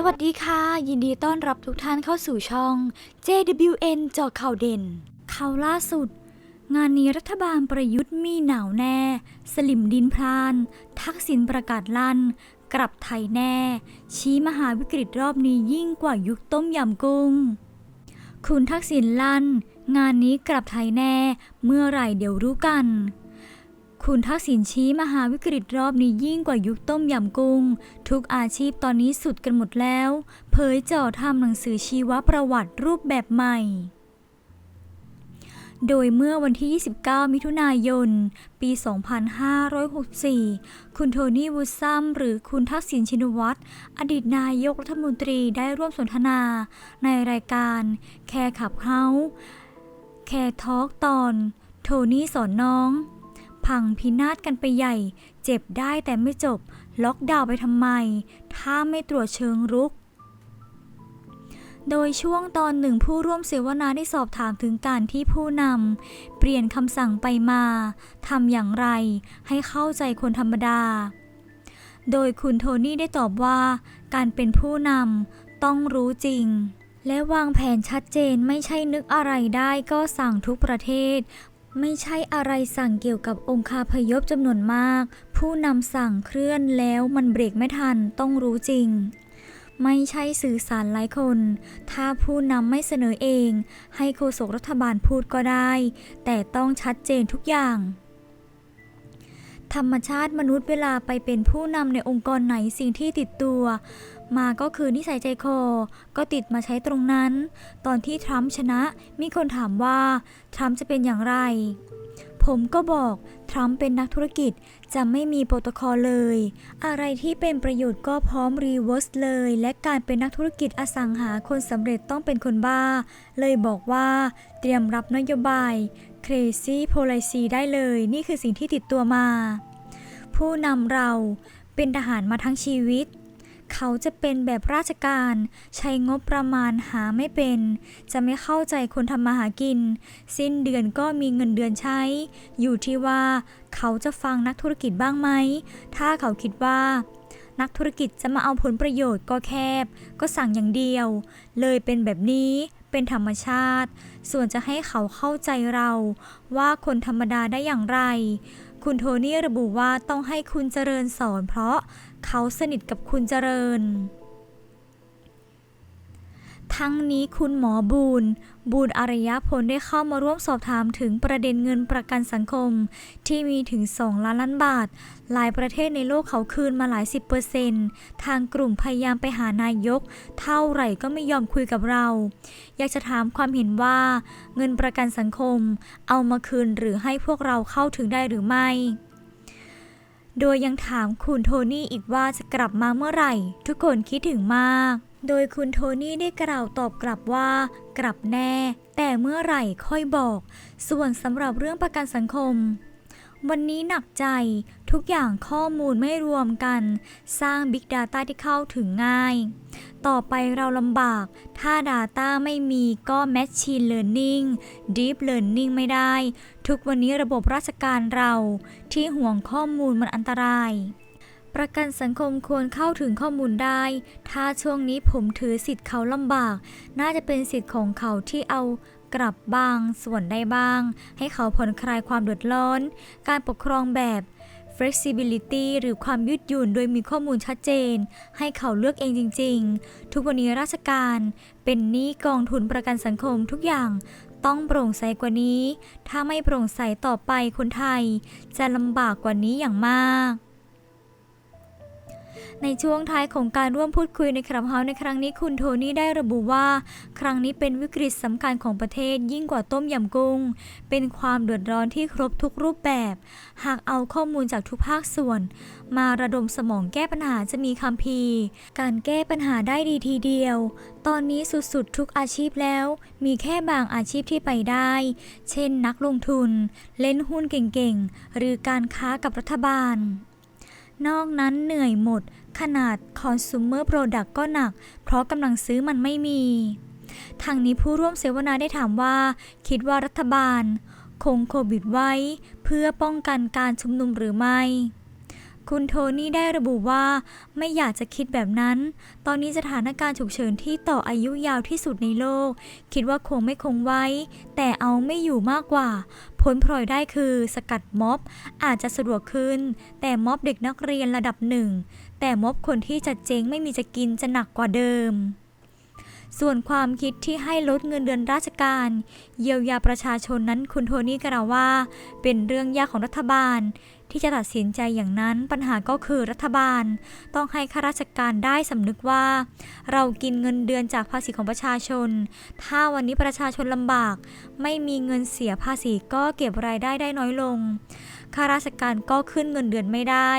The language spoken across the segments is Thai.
สวัสดีค่ะ ยินดีต้อนรับทุกท่านเข้าสู่ช่อง JWN จาะข่าวเด่น ข่าวล่าสุด งานนี้รัฐบาลประยุทธ์มีหนาวแน่ สลิมดินพลาน ทักษิณประกาศลั่น กลับไทยแน่ ชี้มหาวิกฤตรอบนี้ยิ่งกว่ายุคต้มยำกุ้ง คุณทักษิณลั่น งานนี้กลับไทยแน่ เมื่อไหร่เดี๋ยวรู้กัน คุณทักษิณชี้มหาวิกฤตรอบนี้ยิ่งกว่ายุคต้มยำกุ้ง ทุกอาชีพตอนนี้สุดกันหมดแล้ว เผยเจาะทำหนังสือชีวประวัติรูปแบบใหม่โดยเมื่อวันที่ 29 มิถุนายน ปี 2564 คุณโทนี่วูซัมหรือคุณทักษิณชินวัตร อดีตนายกรัฐมนตรีได้ร่วมสนทนา ในรายการแคร์ขับเฮาแคร์ทอล์กตอน โทนี่สอนน้อง พังพินาศกันไปใหญ่ เจ็บได้แต่ไม่จบ ล็อกดาวน์ไปทำไม ถ้าไม่ตรวจเชิงรุก โดยช่วงตอนหนึ่งผู้ร่วมเสวนาได้สอบถามถึงการที่ผู้นำเปลี่ยนคำสั่งไปมาทำอย่างไร ให้เข้าใจคนธรรมดา โดยคุณโทนี่ได้ตอบว่าการเป็นผู้นำต้องรู้จริงและวางแผนชัดเจนไม่ใช่นึกอะไรได้ก็สั่งทุกประเทศ ไม่ใช่อะไรสั่งเกี่ยวกับองคาพยพจำนวนมาก ผู้นำสั่งเคลื่อนแล้วมันเบรกไม่ทันต้องรู้จริง ไม่ใช่สื่อสารหลายคน ถ้าผู้นำไม่เสนอเอง ให้โฆษกรัฐบาลพูดก็ได้ แต่ต้องชัดเจนทุกอย่าง ธรรมชาติมนุษย์เวลาไปเป็นผู้นำในองค์กรไหนสิ่งที่ติดตัว มาก็คือนิสัยใจคอ ก็ติดมาใช้ตรงนั้น ตอนที่ทรัมป์ชนะ มีคนถามว่า ทรัมป์จะเป็นอย่างไร ผมก็บอก ทรัมป์เป็นนักธุรกิจจะไม่มีโปรโตคอลเลย อะไรที่เป็นประโยชน์ก็พร้อมรีเวิร์สเลย และการเป็นนักธุรกิจอสังหาคนสำเร็จต้องเป็นคนบ้า เลยบอกว่าเตรียมรับนโยบาย crazy policy ได้เลย นี่คือสิ่งที่ติดตัวมา ผู้นำเราเป็นทหารมาทั้งชีวิต เขาจะเป็นแบบราชการ ใช้งบประมาณหาไม่เป็น จะไม่เข้าใจคนทำมาหากิน สิ้นเดือนก็มีเงินเดือนใช้ อยู่ที่ว่าเขาจะฟังนักธุรกิจบ้างไหม ถ้าเขาคิดว่า นักธุรกิจจะมาเอาผลประโยชน์ก็แคบ ก็สั่งอย่างเดียว เลยเป็นแบบนี้เป็นธรรมชาติ ส่วนจะให้เขาเข้าใจเรา ว่าคนธรรมดาได้อย่างไร คุณโทนี่ระบุว่าต้องให้คุณเจริญสอนเพราะเขาสนิทกับคุณเจริญ ทั้งนี้คุณหมอบูนบูนอารยพลได้เข้ามาร่วมสอบถามถึงประเด็นเงินประกันสังคม ที่มีถึง 2 ล้านล้านบาท หลายประเทศในโลกเขาคืนมาหลายสิบเปอร์เซนต์ทางกลุ่มพยายามไปหานายก เท่าไหร่ก็ไม่ยอมคุยกับเรา อยากจะถามความเห็นว่า เงินประกันสังคม เอามาคืนหรือให้พวกเราเข้าถึงได้หรือไม่โดยยังถามคุณโทนี่อีกว่าจะกลับมาเมื่อไหร่ ทุกคนคิดถึงมาก โดยคุณโทนี่ได้กล่าวตอบกลับว่า กลับแน่ แต่เมื่อไหร่ค่อยบอก ส่วนสำหรับเรื่องประกันสังคม วันนี้หนักใจทุกอย่างข้อมูลไม่รวมกัน สร้าง Big Data ที่เข้าถึงง่าย ต่อไปเราลำบาก ถ้า Data ไม่มีก็ Machine Learning Deep Learning ไม่ได้ ทุกวันนี้ระบบราชการเราที่ห่วงข้อมูลมันอันตราย ประกันสังคมควรเข้าถึงข้อมูลได้ ถ้าช่วงนี้ผมถือสิทธิ์เขาลำบาก น่าจะเป็นสิทธิ์ของเขาที่เอากลับบ้างส่วนได้บ้าง ให้เขาผ่อนคลายความเดือดร้อน การปกครองแบบ flexibility หรือความยืดหยุ่นโดยมีข้อมูลชัดเจน ให้เขาเลือกเองจริง ๆ ทุกวันนี้ราชการเป็นหนี้กองทุนประกันสังคมทุกอย่างต้องโปร่งใสกว่านี้ ถ้าไม่โปร่งใสต่อไปคนไทย จะลำบากกว่านี้อย่างมาก ในช่วงท้ายของการร่วมพูดคุยในคลับเฮาส์ในครั้งนี้คุณโทนี่ได้ระบุว่า ครั้งนี้เป็นวิกฤตสำคัญของประเทศยิ่งกว่าต้มยำกุ้ง เป็นความเดือดร้อนที่ครบทุกรูปแบบ หากเอาข้อมูลจากทุกภาคส่วน มาระดมสมองแก้ปัญหาจะมีคำพีร์การแก้ปัญหาได้ดีทีเดียว ตอนนี้สุดๆทุกอาชีพแล้ว มีแค่บางอาชีพที่ไปได้ เช่น นักลงทุน เล่นหุ้นเก่งๆ หรือการค้ากับรัฐบาล นอกนั้นเหนื่อยหมด ขนาด consumer product ก็หนัก เพราะกำลังซื้อมันไม่มี ทางนี้ผู้ร่วมเสวนาได้ถามว่า คิดว่ารัฐบาล คงโควิดไว้ เพื่อป้องกันการชุมนุมหรือไม่คุณโทนี่ได้ระบุว่าไม่อยากจะคิดแบบนั้น ตอนนี้สถานการณ์ฉุกเฉินที่ต่ออายุยาวที่สุดในโลก คิดว่าคงไม่คงไว้ แต่เอาไม่อยู่มากกว่า ลพลอยได้คือสกัดม็อบอาจจะสะดวกขึ้น แต่ม็อบเด็กนักเรียนระดับหนึ่ง แต่ม็อบคนที่จะเจ๊งไม่มีจะกินจะหนักกว่าเดิม ส่วนความคิดที่ให้ลดเงินเดือนราชการ เยียวยาประชาชนนั้นคุณโทนี่กล่าวว่า เป็นเรื่องยากของรัฐบาล ที่จะตัดสินใจอย่างนั้นปัญหาก็คือรัฐบาล ต้องให้ข้าราชการได้สำนึกว่า เรากินเงินเดือนจากภาษีของประชาชน ถ้าวันนี้ประชาชนลำบาก ไม่มีเงินเสียภาษีก็เก็บรายได้ได้น้อยลงข้าราชการก็ขึ้นเงินเดือนไม่ได้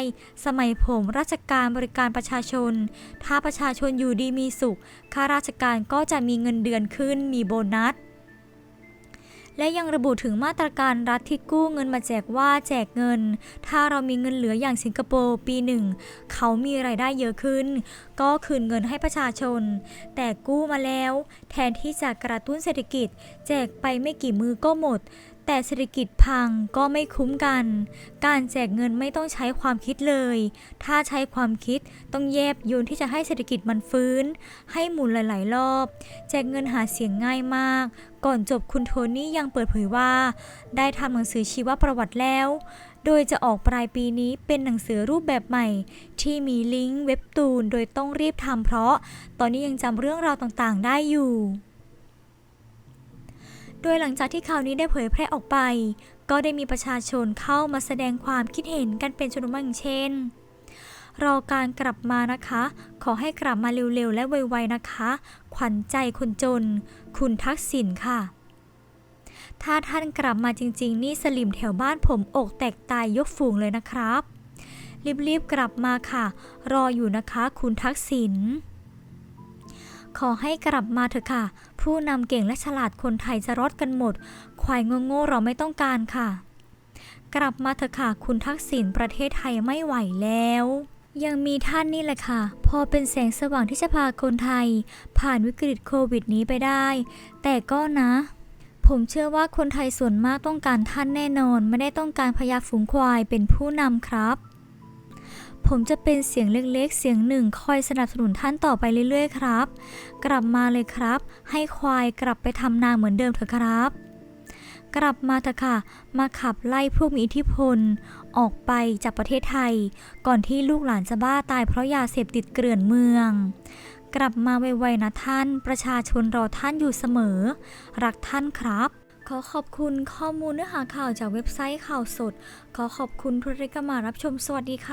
สมัยผมราชการบริการประชาชน ถ้าประชาชนอยู่ดีมีสุข ข้าราชการก็จะมีเงินเดือนขึ้น มีโบนัส และยังระบุถึงมาตรการรัฐที่กู้เงินมาแจกว่าแจกเงิน ถ้าเรามีเงินเหลืออย่างสิงคโปร์ปีหนึ่งเขามีรายได้เยอะขึ้น ก็คืนเงินให้ประชาชน แต่กู้มาแล้ว แทนที่จะกระตุ้นเศรษฐกิจ แจกไปไม่กี่มือก็หมด แต่เศรษฐกิจพังก็ไม่คุ้มกัน การแจกเงินไม่ต้องใช้ความคิดเลย ถ้าใช้ความคิดต้องแยบยนที่จะให้เศรษฐกิจมันฟื้น ให้หมุนหลาย ๆ รอบ แจกเงินหาเสียงง่ายมาก ก่อนจบคุณโทนี่ยังเปิดเผยว่า ได้ทำหนังสือชีวประวัติแล้ว โดยจะออกปลายปีนี้เป็นหนังสือรูปแบบใหม่ ที่มีลิงก์เว็บตูนโดยต้องรีบทำเพราะ ตอนนี้ยังจำเรื่องราวต่าง ๆ ได้อยู่ โดยหลังจากที่ข่าวนี้ได้เผยแพร่ออกไป ก็ได้มีประชาชนเข้ามาแสดงความคิดเห็นกันเป็นจำนวนมากเช่น รอการกลับมานะคะ ขอให้กลับมาเร็วๆและไวๆนะคะ ขวัญใจคนจน คุณทักษิณค่ะ ถ้าท่านกลับมาจริงๆ นี่สลิมแถวบ้านผมอกแตกตายยกฝูงเลยนะครับ รีบๆกลับมาค่ะ รออยู่นะคะ คุณทักษิณ ขอให้กลับมาเถอะค่ะ ผู้นำเก่งและฉลาดคนไทยจะรอดกันหมด ควายโง่ๆเราไม่ต้องการค่ะ กลับมาเถอะค่ะ คุณทักษิณประเทศไทยไม่ไหวแล้ว ยังมีท่านนี่แหละค่ะ พอเป็นแสงสว่างที่จะพาคนไทย ผ่านวิกฤตโควิดนี้ไปได้ แต่ก็นะ ผมเชื่อว่าคนไทยส่วนมากต้องการท่านแน่นอน ไม่ได้ต้องการพญาฝูงควายเป็นผู้นำครับ ผมจะเป็นเสียงเล็กๆ เสียงหนึ่งคอยสนับสนุนท่านต่อไปเรื่อยๆครับ กลับมาเลยครับ ให้ควายกลับไปทำนาเหมือนเดิมเถอะครับ กลับมาเถอะค่ะ มาขับไล่พวกมีอิทธิพล ออกไปจากประเทศไทย ก่อนที่ลูกหลานจะบ้าตายเพราะยาเสพติดเกลื่อนเมืองกลับมาไวๆนะท่าน ประชาชนรอท่านอยู่เสมอ รักท่านครับ ขอขอบคุณข้อมูลเนื้อหาข่าวจากเว็บไซต์ข่าวสด ขอขอบคุณทุกท่านที่เข้ามารับชม สวัสดีค่ะ